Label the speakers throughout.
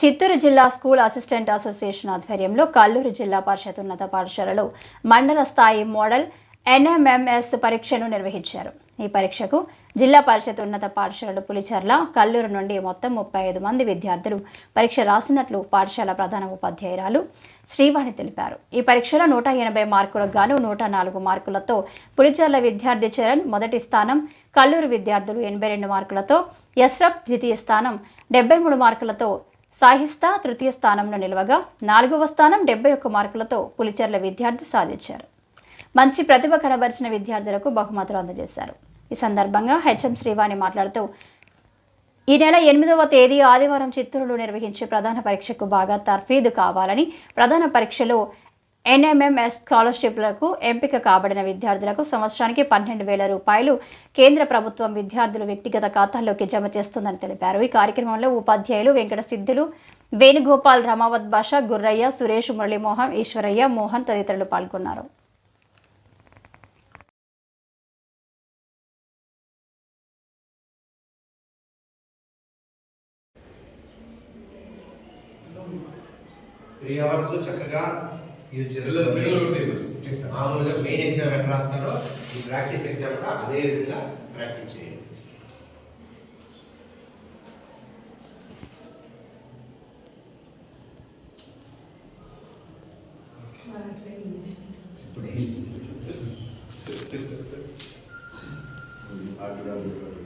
Speaker 1: చిత్తూరు జిల్లా school assistant association ఆధ్వర్యంలో కల్లూరు జిల్లా పరిషత్ ఉన్నత పాఠశాలలో మండల స్థాయి మోడల్ ఎన్ఎంఎంఎస్ పరీక్షను నిర్వహించారు. ఈ పరీక్షకు జిల్లా పరిషత్ ఉన్నత పాఠశాలలు పులిచెర్ల కల్లూరు నుండి మొత్తం ముప్పై ఐదు మంది విద్యార్థులు పరీక్ష రాసినట్లు పాఠశాల ప్రధాన ఉపాధ్యాయురాలు శ్రీవాణి తెలిపారు. ఈ పరీక్షలో నూట ఎనభై మార్కులకు గాను నూట నాలుగు మార్కులతో పులిచెర్ల విద్యార్థి చరణ్ మొదటి స్థానం కల్లూరు విద్యార్థులు ఎనభై రెండు మార్కులతో యశ్రఫ్ ద్వితీయ స్థానం డెబ్బై మూడు మార్కులతో సాహిస్తా తృతీయ స్థానంలో నిలవగా నాలుగవ స్థానం డెబ్బై ఒక్క మార్కులతో పులిచెర్ల విద్యార్థి సాధించారు. మంచి ప్రతిభ కనబరిచిన విద్యార్థులకు బహుమతులు అందజేశారు. ఈ సందర్భంగా హెచ్ఎం శ్రీవాణి మాట్లాడుతూ ఈ నెల ఎనిమిదవ తేదీ ఆదివారం చిత్తూరులో నిర్వహించే ప్రధాన పరీక్షకు బాగా తర్ఫీదు కావాలని ప్రధాన పరీక్షలో ఎన్ఎంఎంఎస్ స్కాలర్షిప్లకు ఎంపిక కాబడిన విద్యార్థులకు సంవత్సరానికి పన్నెండు వేల రూపాయలు కేంద్ర ప్రభుత్వం విద్యార్థులు వ్యక్తిగత ఖాతాల్లోకి జమ చేస్తుందని తెలిపారు. ఈ కార్యక్రమంలో ఉపాధ్యాయులు వెంకట సిద్ధులు వేణుగోపాల్ రమావత్ భాష గుర్రయ్య సురేష్ మురళీమోహన్ ఈశ్వరయ్య మోహన్ తదితరులు పాల్గొన్నారు.
Speaker 2: త్రీ అవర్స్ చక్కగా యూజ్ sir. మామూలుగా మెయిన్ ఎగ్జామ్ ఎట్లా రాస్తారో ఈ ప్రాక్టీస్ ఎగ్జామ్ కూడా అదే విధంగా ప్రాక్టీస్ చేయండి.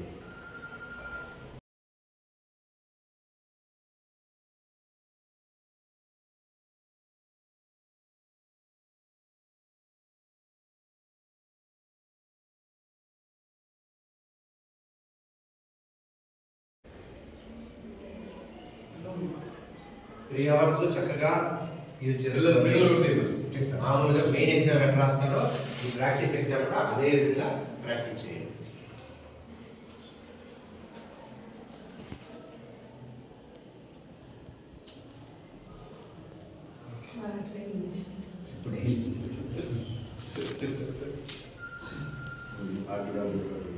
Speaker 2: త్రీ అవర్స్ చక్కగా యూజ్ sir. మామూలుగా మెయిన్ ఎగ్జామ్ ఎట్లా రాస్తారో ఈ ప్రాక్టీస్ ఎగ్జామ్ కూడా అదే విధంగా ప్రాక్టీస్ చేయండి.
Speaker 3: ఆటలు